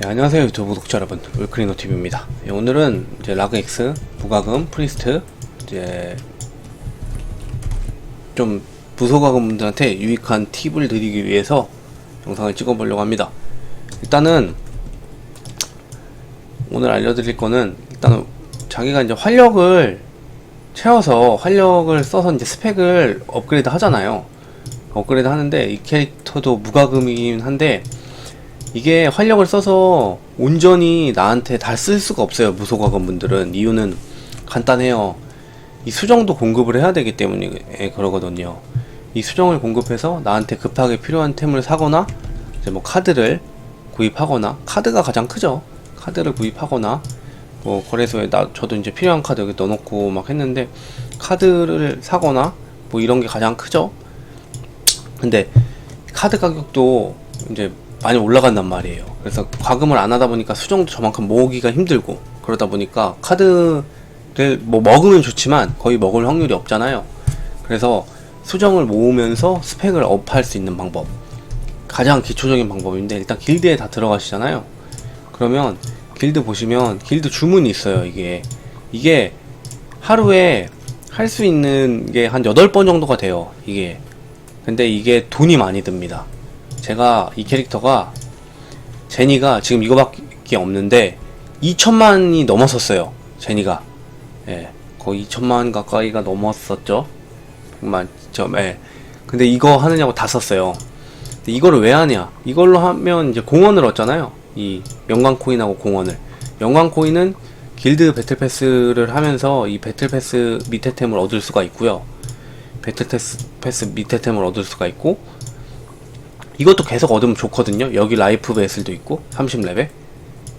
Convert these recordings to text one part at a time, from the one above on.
네, 안녕하세요 유튜브 구독자 여러분. 울크리노TV입니다. 예, 오늘은 이제 라그엑스, 부가금, 프리스트 이제 좀 부소가금 분들한테 유익한 팁을 드리기 위해서 영상을 찍어보려고 합니다. 일단은 오늘 알려드릴 거는 일단은 자기가 이제 활력을 채워서 활력을 써서 이제 스펙을 업그레이드 하잖아요. 업그레이드 하는데 이 캐릭터도 무과금이긴 한데 이게 활력을 써서 온전히 나한테 다 쓸 수가 없어요 무소과금 분들은. 이유는 간단해요. 이 수정도 공급을 해야 되기 때문에 그러거든요. 이 수정을 공급해서 나한테 급하게 필요한 템을 사거나 이제 뭐 카드를 구입하거나 카드가 가장 크죠. 카드를 구입하거나 뭐 거래소에 나 저도 이제 필요한 카드 여기 넣어놓고 막 했는데 카드를 사거나 뭐 이런 게 가장 크죠. 근데 카드 가격도 이제 많이 올라간단 말이에요. 그래서 과금을 안 하다 보니까 수정도 저만큼 모으기가 힘들고 그러다 보니까 카드를 뭐 먹으면 좋지만 거의 먹을 확률이 없잖아요. 그래서 수정을 모으면서 스펙을 업할 수 있는 방법 가장 기초적인 방법인데 일단 길드에 다 들어가시잖아요. 그러면 길드 보시면 길드 주문이 있어요. 이게 이게 하루에 할 수 있는 게 한 8번 정도가 돼요. 이게 근데 이게 돈이 많이 듭니다. 제가 이 캐릭터가 제니가 지금 이거밖에 없는데 2천만이 넘었었어요. 제니가 예 거의 2천만 가까이가 넘었었죠. 정말 저 예. 근데 이거 하느냐고 다 썼어요. 이거를 왜 하냐? 이걸로 하면 이제 공원을 얻잖아요. 이 영광 코인하고 공원을. 영광 코인은 길드 배틀 패스를 하면서 이 배틀 패스 밑에 템을 얻을 수가 있고요. 배틀 패스 밑에 템을 얻을 수가 있고 이것도 계속 얻으면 좋거든요. 여기 라이프 베슬도 있고 30레벨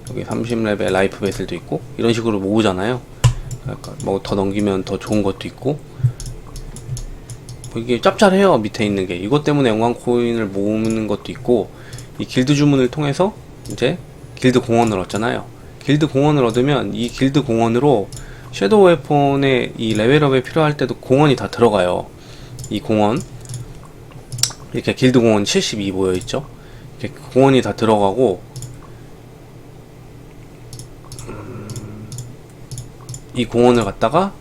여기 30레벨 라이프 베슬도 있고 이런 식으로 모으잖아요. 그러니까 뭐 더 넘기면 더 좋은 것도 있고 뭐 이게 짭짤해요 밑에 있는 게 이것 때문에 영광 코인을 모으는 것도 있고 이 길드 주문을 통해서 이제 길드 공원을 얻잖아요. 길드 공원을 얻으면 이 길드 공원으로 섀도우 웨폰의 이 레벨업에 필요할 때도 공원이 다 들어가요. 이 공원 이렇게 길드 공원 72 모여 있죠. 이렇게 공원이 다 들어가고 음, 이 공원을 갖다가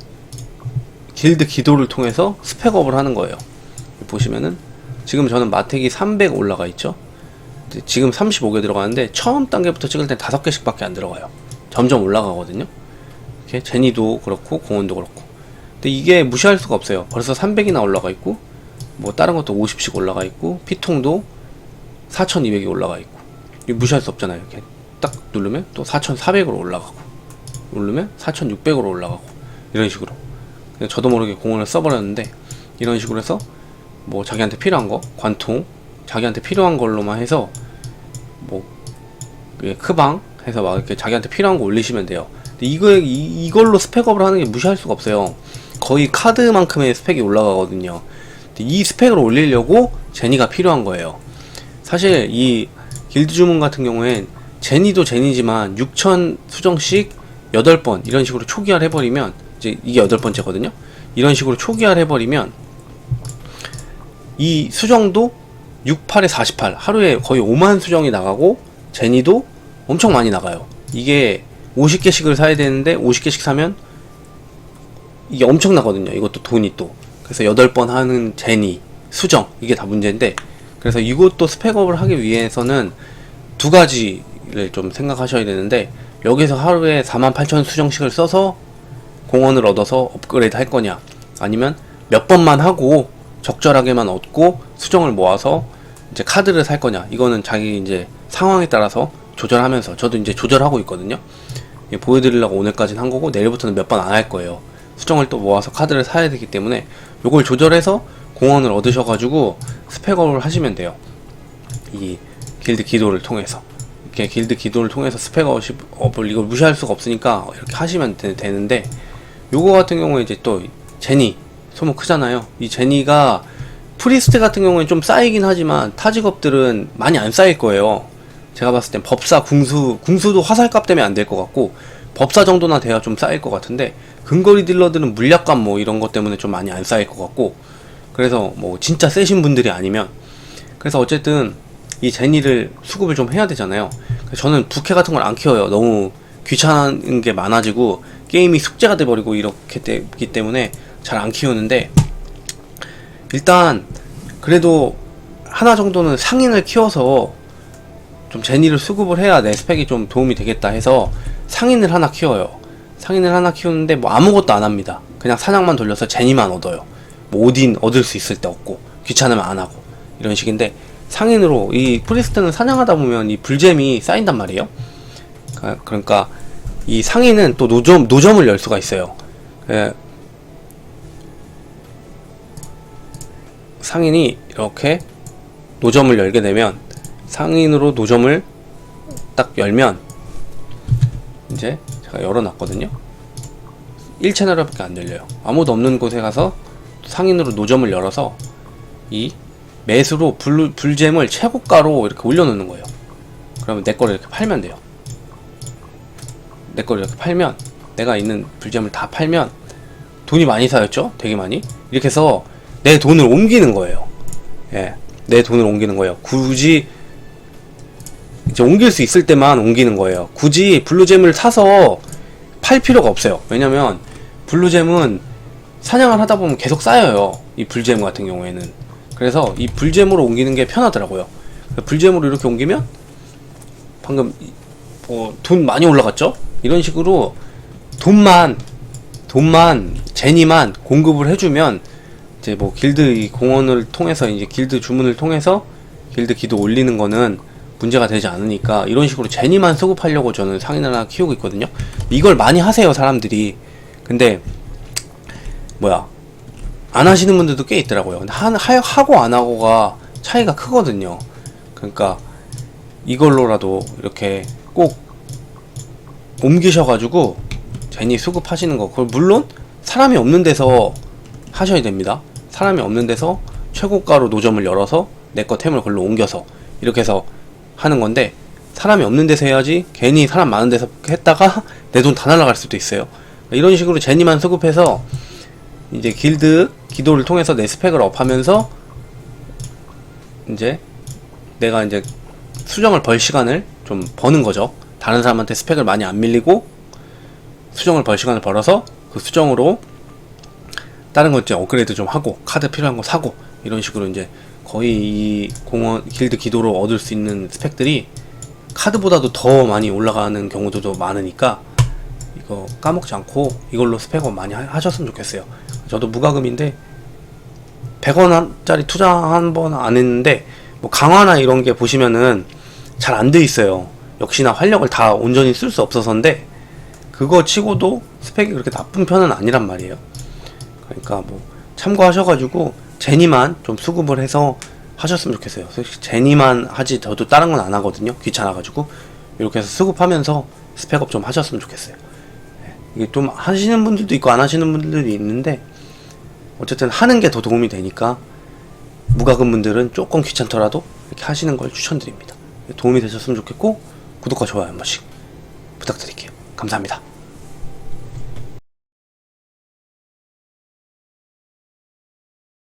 길드 기도를 통해서 스펙업을 하는 거예요. 보시면은 지금 저는 마텍이 300 올라가 있죠. 지금 35개 들어가는데 처음 단계부터 찍을 때 5개씩밖에 안 들어가요. 점점 올라가거든요. 이렇게 제니도 그렇고 공원도 그렇고. 근데 이게 무시할 수가 없어요. 벌써 300이나 올라가 있고 뭐 다른 것도 50씩 올라가 있고 피통도 4200이 올라가 있고. 이거 무시할 수 없잖아요. 이렇게 딱 누르면 또 4400으로 올라가고 누르면 4600으로 올라가고 이런 식으로. 저도 모르게 공원을 써버렸는데 이런 식으로 해서 뭐 자기한테 필요한 거 관통 자기한테 필요한 걸로만 해서 뭐 크방 해서 막 이렇게 자기한테 필요한 거 올리시면 돼요. 이거 이, 이걸로 스펙업을 하는 게 무시할 수가 없어요. 거의 카드만큼의 스펙이 올라가거든요 이 스펙을 올리려고 제니가 필요한 거예요. 사실 이 길드 주문 같은 경우엔 제니도 제니지만 6천 수정씩 8번 이런 식으로 초기화를 해버리면 이제 이게 여덟 번째거든요. 이런 식으로 초기화를 해버리면 이 수정도 68에 48 하루에 거의 5만 수정이 나가고 제니도 엄청 많이 나가요. 이게 50개씩을 사야 되는데 50개씩 사면 이게 엄청 나거든요. 이것도 돈이 또. 그래서 8번 하는 제니, 수정 이게 다 문제인데 그래서 이것도 스펙업을 하기 위해서는 두 가지를 좀 생각하셔야 되는데 여기서 하루에 48,000 수정씩을 써서 공원을 얻어서 업그레이드 할 거냐 아니면 몇 번만 하고 적절하게만 얻고 수정을 모아서 이제 카드를 살 거냐 이거는 자기 이제 상황에 따라서 조절하면서 저도 이제 조절하고 있거든요. 보여드리려고 오늘까지는 한 거고 내일부터는 몇 번 안 할 거예요 수정을 또 모아서 카드를 사야 되기 때문에 요걸 조절해서 공원을 얻으셔가지고 스펙업을 하시면 돼요. 이 길드 기도를 통해서 이렇게 길드 기도를 통해서 스펙업을 이걸 무시할 수가 없으니까 이렇게 하시면 되, 되는데 요거 같은 경우에 이제 또 제니 소문 크잖아요. 이 제니가 프리스트 같은 경우에 좀 쌓이긴 하지만 타 직업들은 많이 안 쌓일 거예요. 제가 봤을 땐 법사, 궁수, 궁수도 화살값 때문에 안 될 것 같고 법사 정도나 돼야 좀 쌓일 것 같은데 근거리 딜러들은 물약값 뭐 이런 것 때문에 좀 많이 안 쌓일 것 같고 그래서 뭐 진짜 세신 분들이 아니면 그래서 어쨌든 이 제니를 수급을 좀 해야 되잖아요 저는 부캐 같은 걸 안 키워요. 너무 귀찮은 게 많아지고 게임이 숙제가 돼버리고 이렇게 되기 때문에 잘 안 키우는데 일단 그래도 하나 정도는 상인을 키워서 좀 제니를 수급을 해야 내 스펙이 좀 도움이 되겠다 해서 상인을 하나 키워요. 상인을 하나 키우는데 뭐 아무것도 안 합니다. 그냥 사냥만 돌려서 제니만 얻어요. 뭐 오딘 얻을 수 있을 때 얻고 귀찮으면 안 하고 이런 식인데 상인으로 이 프리스트는 사냥하다 보면 이 불잼이 쌓인단 말이에요. 그- 그러니까 이 상인은 또 노점 노점을 열 수가 있어요. 예. 상인이 이렇게 노점을 열게 되면 상인으로 노점을 딱 열면 이제 제가 열어놨거든요. 1채널 밖에 안 열려요. 아무도 없는 곳에 가서 상인으로 노점을 열어서 이 매수로 불, 불잼을 최고가로 이렇게 올려놓는 거예요. 그러면 내 거를 이렇게 팔면 돼요. 내 거를 이렇게 팔면 내가 있는 불잼을 다 팔면 돈이 많이 쌓였죠? 되게 많이. 이렇게 해서 내 돈을 옮기는 거예요. 예. 내 돈을 옮기는 거예요. 굳이 이제 옮길 수 있을 때만 옮기는 거예요. 굳이 블루잼을 사서 팔 필요가 없어요. 왜냐면 블루잼은 사냥을 하다 보면 계속 쌓여요. 이 불잼 같은 경우에는. 그래서 이 불잼으로 옮기는 게 편하더라고요. 불잼으로 이렇게 옮기면 방금 뭐돈 많이 올라갔죠? 이런 식으로 돈만 돈만 제니만 공급을 해주면 이제 뭐 길드 이 공원을 통해서 이제 길드 주문을 통해서 길드 기도 올리는 거는 문제가 되지 않으니까 이런 식으로 제니만 수급하려고 저는 상인 하나 키우고 있거든요. 이걸 많이 하세요 사람들이. 근데 뭐야 안 하시는 분들도 꽤 있더라고요. 한, 하, 하고 안 하고가 차이가 크거든요. 그러니까 이걸로라도 이렇게 꼭 옮기셔가지고 제니 수급하시는 거. 그걸 물론 사람이 없는 데서 하셔야 됩니다. 사람이 없는 데서 최고가로 노점을 열어서 내 거 템을 걸로 옮겨서 이렇게 해서 하는 건데 사람이 없는 데서 해야지 괜히 사람 많은 데서 했다가 내 돈 다 날라갈 수도 있어요. 이런 식으로 제니만 수급해서 이제 길드 기도를 통해서 내 스펙을 업하면서 이제 내가 이제 수정을 벌 시간을 좀 버는 거죠. 다른 사람한테 스펙을 많이 안 밀리고 수정을 벌 시간을 벌어서 그 수정으로 다른 거 이제 업그레이드 좀 하고 카드 필요한 거 사고 이런 식으로 이제 거의 이 공원 길드 기도로 얻을 수 있는 스펙들이 카드보다도 더 많이 올라가는 경우도 많으니까 이거 까먹지 않고 이걸로 스펙업 많이 하- 하셨으면 좋겠어요. 저도 무과금인데 100원짜리 투자 한 번 안 했는데 뭐 강화나 이런 게 보시면은 잘 안 돼 있어요. 역시나 활력을 다 온전히 쓸 수 없어서인데 그거 치고도 스펙이 그렇게 나쁜 편은 아니란 말이에요. 그러니까 뭐 참고하셔가지고 제니만 좀 수급을 해서 하셨으면 좋겠어요. 제니만 하지 저도 다른 건 안 하거든요. 귀찮아가지고 이렇게 해서 수급하면서 스펙업 좀 하셨으면 좋겠어요. 예, 이게 좀 하시는 분들도 있고 안 하시는 분들도 있는데 어쨌든 하는 게 더 도움이 되니까 무과금 분들은 조금 귀찮더라도 이렇게 하시는 걸 추천드립니다. 도움이 되셨으면 좋겠고 구독과 좋아요 한 번씩 부탁드릴게요. 감사합니다.